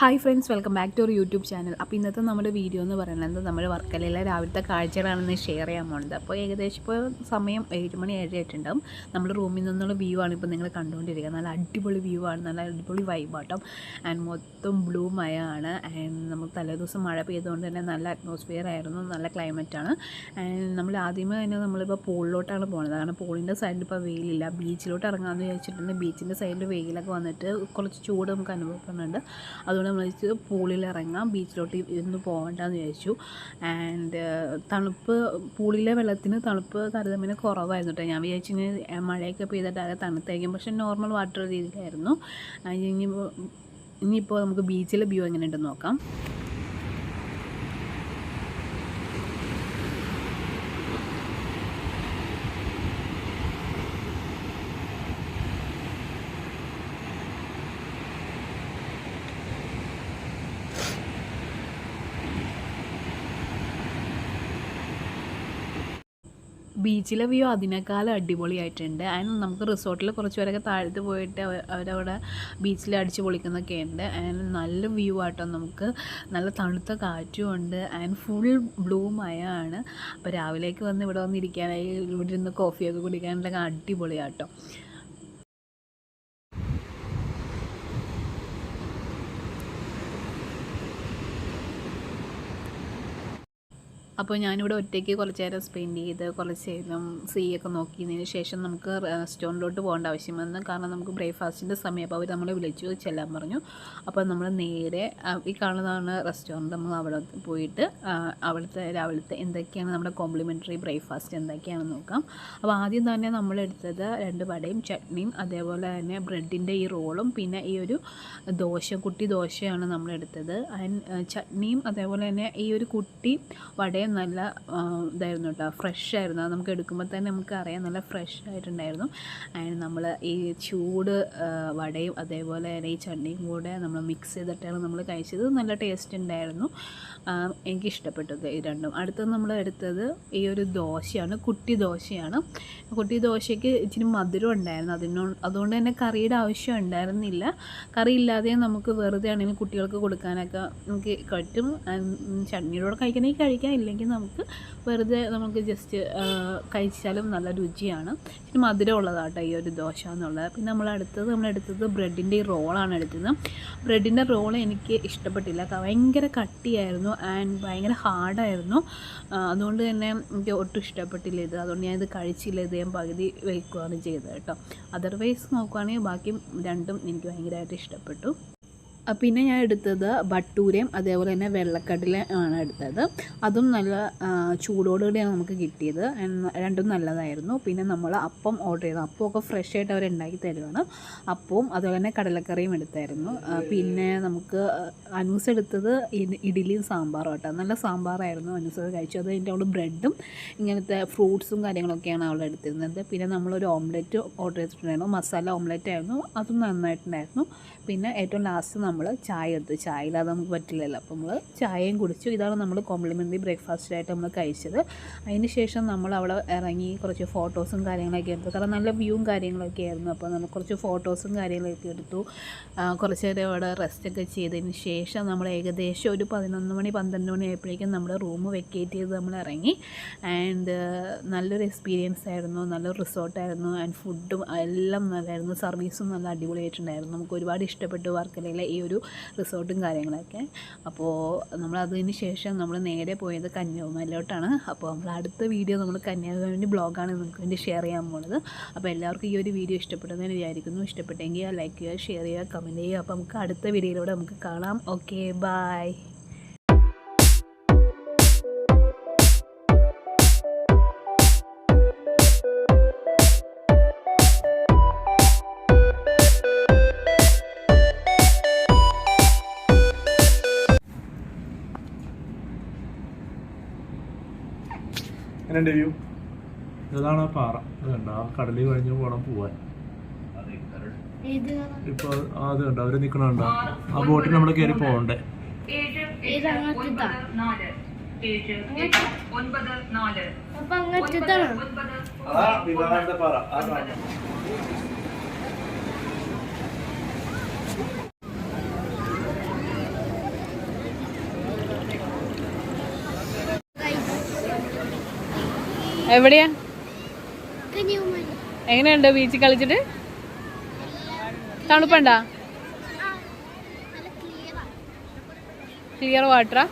Hi friends welcome back to our YouTube channel. അപ്പോൾ ഇന്നത്തെ നമ്മുടെ വീഡിയോ എന്ന് പറയുന്നത് നമ്മൾ വർക്കലയിലെ രാവിലത്തെ കാഴ്ചകളാണെന്ന് ഷെയർ ചെയ്യാൻ പോകുന്നത് അപ്പോൾ ഏകദേശം ഇപ്പോൾ സമയം ഏഴ് മണി ഏഴ് ആയിട്ടുണ്ടാവും നമ്മൾ റൂമിൽ നിന്നുള്ള വ്യൂ ആണ് ഇപ്പോൾ നിങ്ങൾ കണ്ടുകൊണ്ടിരിക്കുന്നത്. നല്ല അടിപൊളി വ്യൂ ആണ് നല്ല അടിപൊളി വൈബാട്ടം ആൻഡ് മൊത്തം ബ്ലൂ ആണ് ആൻഡ് നമുക്ക് തലേദിവസം മഴ പെയ്തുകൊണ്ട് തന്നെ നല്ല അറ്റ്മോസ്ഫിയർ ആയിരുന്നു നല്ല ക്ലൈമറ്റ് ആണ്. ആൻഡ് നമ്മൾ ആദ്യമേ തന്നെ നമ്മളിപ്പോൾ പൂളിലോട്ടാണ് പോകുന്നത് കാരണം പൂളിന്റെ സൈഡിൽ ഇപ്പോൾ വെയിലില്ല. ബീച്ചിലോട്ട് ഇറങ്ങാമെന്ന് വിചാരിച്ചിട്ടുണ്ട്. ബീച്ചിന്റെ സൈഡിൽ വെയിലൊക്കെ വന്നിട്ട് കുറച്ച് ചൂട് നമുക്ക് അനുഭവപ്പെടുന്നുണ്ട്. അതുകൊണ്ട് നമ്മൾ വിചാരിച്ചു പൂളിൽ ഇറങ്ങാം ബീച്ചിലോട്ട് ഇന്ന് പോകണ്ടെന്ന് വിചാരിച്ചു ആൻഡ് തണുപ്പ് പൂളിലെ വെള്ളത്തിന് തണുപ്പ് താരതമ്യേന കുറവായിരുന്നു കേട്ടോ ഞാൻ വിചാരിച്ചു ഇങ്ങനെ മഴയൊക്കെ പെയ്തിട്ട് ആകെ തണുത്തായിരിക്കും. പക്ഷേ നോർമൽ വാട്ടർ രീതിയിലായിരുന്നു. ഇനിയിപ്പോൾ ഇനിയിപ്പോൾ നമുക്ക് ബീച്ചിലെ വ്യൂ എങ്ങനെയുണ്ടെന്ന് നോക്കാം. ബീച്ചിലെ വ്യൂ അതിനേക്കാളും അടിപൊളിയായിട്ടുണ്ട്. അതിന് നമുക്ക് റിസോർട്ടിൽ കുറച്ച് പേരൊക്കെ താഴത്ത് പോയിട്ട് അവരവിടെ ബീച്ചിൽ അടിച്ച് പൊളിക്കുന്നൊക്കെ ഉണ്ട്. അതിന് നല്ല വ്യൂ ആട്ടോ നമുക്ക്. നല്ല തണുത്ത കാറ്റും ഉണ്ട്. ആൻഡ് ഫുൾ ബ്ലൂ മയമാണ് അപ്പോൾ രാവിലേക്ക് വന്ന് ഇവിടെ വന്നിരിക്കാനായി ഇവിടെ ഇരുന്ന് കോഫിയൊക്കെ കുടിക്കാനുള്ള അടിപൊളിയാട്ടോ. അപ്പോൾ ഞാനിവിടെ ഒറ്റയ്ക്ക് കുറച്ച് നേരം സ്പെൻഡ് ചെയ്ത് കുറച്ച് നേരം സീ ഒക്കെ നോക്കിയതിന് ശേഷം നമുക്ക് റെസ്റ്റോറന്റിലോട്ട് പോകേണ്ട ആവശ്യം വന്നു. കാരണം നമുക്ക് ബ്രേക്ക്ഫാസ്റ്റിന്റെ സമയം അപ്പോൾ അവർ നമ്മളെ വിളിച്ചു ചെല്ലാൻ പറഞ്ഞു. അപ്പോൾ നമ്മൾ നേരെ ഈ കാണുന്നതാണ് റെസ്റ്റോറന്റ് നമ്മൾ അവിടെ പോയിട്ട് അവിടുത്തെ രാവിലത്തെ എന്തൊക്കെയാണ് നമ്മുടെ കോംപ്ലിമെന്ററി ബ്രേക്ക്ഫാസ്റ്റ് എന്തൊക്കെയാണെന്ന് നോക്കാം. അപ്പോൾ ആദ്യം തന്നെ നമ്മളെടുത്തത് രണ്ട് വടയും ചട്നിയും അതേപോലെ തന്നെ ബ്രെഡിന്റെ ഈ റോളും പിന്നെ ഈ ഒരു ദോശ കുട്ടി ദോശയാണ് നമ്മളെടുത്തത് അതിന് ചട്നിയും അതേപോലെ തന്നെ ഈ ഒരു കുട്ടി വടയും നല്ല ഇതായിരുന്നു കേട്ടോ. ഫ്രഷ് ആയിരുന്നു. നമുക്ക് എടുക്കുമ്പോൾ തന്നെ നമുക്ക് അറിയാം. നല്ല ഫ്രഷ് ആയിട്ടുണ്ടായിരുന്നു. അതിന് നമ്മൾ ഈ ചൂട് വടയും അതേപോലെ തന്നെ ഈ ചട്നിയും കൂടെ നമ്മൾ മിക്സ് ചെയ്തിട്ടാണ് നമ്മൾ കഴിച്ചത്. നല്ല ടേസ്റ്റ് ഉണ്ടായിരുന്നു. എനിക്ക് ഇഷ്ടപ്പെട്ടു ഇത് ഈ രണ്ടും. അടുത്തത് നമ്മൾ എടുത്തത് ഈ ഒരു ദോശയാണ്. കുട്ടി ദോശയാണ്. കുട്ടി ദോശയ്ക്ക് ഇച്ചിരി മധുരം ഉണ്ടായിരുന്നു. അതിനോ അതുകൊണ്ട് തന്നെ കറിയുടെ ആവശ്യം ഉണ്ടായിരുന്നില്ല. കറി ഇല്ലാതെ നമുക്ക് വെറുതെ ആണെങ്കിലും കുട്ടികൾക്ക് കൊടുക്കാനൊക്കെ നമുക്ക് പറ്റും. ചട്നിയുടെ കഴിക്കണമെങ്കിൽ കഴിക്കാം ഇല്ലെങ്കിൽ നമുക്ക് വെറുതെ നമുക്ക് ജസ്റ്റ് കഴിച്ചാലും നല്ല രുചിയാണ്. പിന്നെ മധുരം ഉള്ളതാട്ടോ ഈ ഒരു ദോശ എന്നുള്ളത്. പിന്നെ നമ്മൾ അടുത്തത് നമ്മൾ എടുത്തത് ബ്രെഡിന്റെ ഈ റോളാണ് എടുത്തത്. ബ്രെഡിന്റെ റോൾ എനിക്ക് ഇഷ്ടപ്പെട്ടില്ല. ഭയങ്കര കട്ടിയായിരുന്നു ആൻഡ് ഭയങ്കര ഹാർഡായിരുന്നു അതുകൊണ്ട് തന്നെ എനിക്ക് ഒട്ടും ഇഷ്ടപ്പെട്ടില്ല ഇത്. അതുകൊണ്ട് ഞാനിത് കഴിച്ചില്ല. ഇത് ഞാൻ പകുതി വയ്ക്കുകയാണ് ചെയ്തത് കേട്ടോ. അതർവൈസ് നോക്കുകയാണെങ്കിൽ ബാക്കി രണ്ടും എനിക്ക് ഭയങ്കരമായിട്ട് ഇഷ്ടപ്പെട്ടു. പിന്നെ ഞാൻ എടുത്തത് ബട്ടൂരയും അതേപോലെ തന്നെ വെള്ളക്കടല ആണ് എടുത്തത്. അതും നല്ല ചൂടോടുകൂടിയാണ് നമുക്ക് കിട്ടിയത്. രണ്ടും നല്ലതായിരുന്നു. പിന്നെ നമ്മൾ അപ്പം ഓർഡർ ചെയ്തു അപ്പമൊക്കെ ഫ്രഷ് ആയിട്ട് അവർ ഉണ്ടാക്കി തരുവാണ്. അപ്പവും അതുപോലെ തന്നെ കടലക്കറിയും എടുത്തായിരുന്നു. പിന്നെ നമുക്ക് അനൂസ് എടുത്തത് ഇഡ്ഡലിയും സാമ്പാറും കേട്ടോ നല്ല സാമ്പാറായിരുന്നു അനൂസ് അത് കഴിച്ചു അത് അതിന്റെ അവൾ ബ്രെഡും ഇങ്ങനത്തെ ഫ്രൂട്ട്സും കാര്യങ്ങളൊക്കെയാണ് അവൾ എടുത്തിരുന്നത്. പിന്നെ നമ്മളൊരു ഓംലെറ്റ് ഓർഡർ ചെയ്തിട്ടുണ്ടായിരുന്നു. മസാല ഓംലെറ്റ് ആയിരുന്നു. അതും നന്നായിട്ടുണ്ടായിരുന്നു. പിന്നെ ഏറ്റവും ലാസ്റ്റ് നമ്മൾ ചായ എടുത്തു ചായ ഇല്ലാതെ നമുക്ക് പറ്റില്ലല്ലോ. അപ്പോൾ നമ്മൾ ചായയും കുടിച്ചു. ഇതാണ് നമ്മൾ കോംപ്ലിമെന്ററി ബ്രേക്ക്ഫാസ്റ്റായിട്ട് നമ്മൾ കഴിച്ചത്. അതിന് ശേഷം നമ്മൾ അവിടെ ഇറങ്ങി കുറച്ച് ഫോട്ടോസും കാര്യങ്ങളൊക്കെ എടുത്തു. കാരണം നല്ല വ്യൂവും കാര്യങ്ങളൊക്കെ ആയിരുന്നു. അപ്പോൾ നമ്മൾ കുറച്ച് ഫോട്ടോസും കാര്യങ്ങളൊക്കെ എടുത്തു. കുറച്ച് നേരം അവിടെ റെസ്റ്റൊക്കെ ചെയ്തതിന് ശേഷം നമ്മൾ ഏകദേശം ഒരു പതിനൊന്ന് മണി പന്ത്രണ്ട് മണി ആയപ്പോഴേക്കും നമ്മുടെ റൂം വെക്കേറ്റ് ചെയ്ത് നമ്മൾ ഇറങ്ങി. ആൻഡ് നല്ലൊരു എക്സ്പീരിയൻസ് ആയിരുന്നു. നല്ലൊരു റിസോർട്ടായിരുന്നു ആൻഡ് ഫുഡും എല്ലാം നല്ലതായിരുന്നു സർവീസും നല്ല അടിപൊളിയായിട്ടുണ്ടായിരുന്നു. നമുക്ക് ഒരുപാട് ഇഷ്ടപ്പെട്ടു. വർക്കലയിലെ ഈ ഒരു റിസോർട്ടും കാര്യങ്ങളൊക്കെ. അപ്പോൾ നമ്മൾ അതിന് ശേഷം നമ്മൾ നേരെ പോയത് കന്യാകുമാരിയിലോട്ടാണ് അപ്പോൾ നമ്മൾ അടുത്ത വീഡിയോ നമ്മൾ കന്യാകുമാരി ബ്ലോഗാണ് നമുക്ക് വേണ്ടി ഷെയർ ചെയ്യാൻ പോകുന്നത് അപ്പോൾ എല്ലാവർക്കും ഈ ഒരു വീഡിയോ ഇഷ്ടപ്പെട്ടതെന്ന് വിചാരിക്കുന്നു. ഇഷ്ടപ്പെട്ടെങ്കിൽ ലൈക്ക് ചെയ്യുക ഷെയർ ചെയ്യുക കമന്റ് ചെയ്യുക. അപ്പോൾ നമുക്ക് അടുത്ത വീഡിയോയിലൂടെ നമുക്ക് കാണാം. Okay bye. എങ്ങനെ വ്യൂ ഇതാണ് പാറ. അത് കണ്ടോ? ആ കടലിൽ കഴിഞ്ഞ് പോണം പോവാൻ. ഇപ്പൊ ആ അത് കണ്ടോ? അവർ നിക്കണുണ്ടോ ആ ബോട്ടിൽ നമ്മൾ കയറി പോകണ്ടേ? അപ്പൊ അങ്ങനത്തേതാണ് അതാ വിവാഹത്തിന്റെ പാറ ആ എവിടെയാ? എങ്ങനെയുണ്ട് ബീച്ചിൽ കളിച്ചിട്ട്? തണുപ്പണ്ടാ? ക്ലിയർ വാട്ടറാ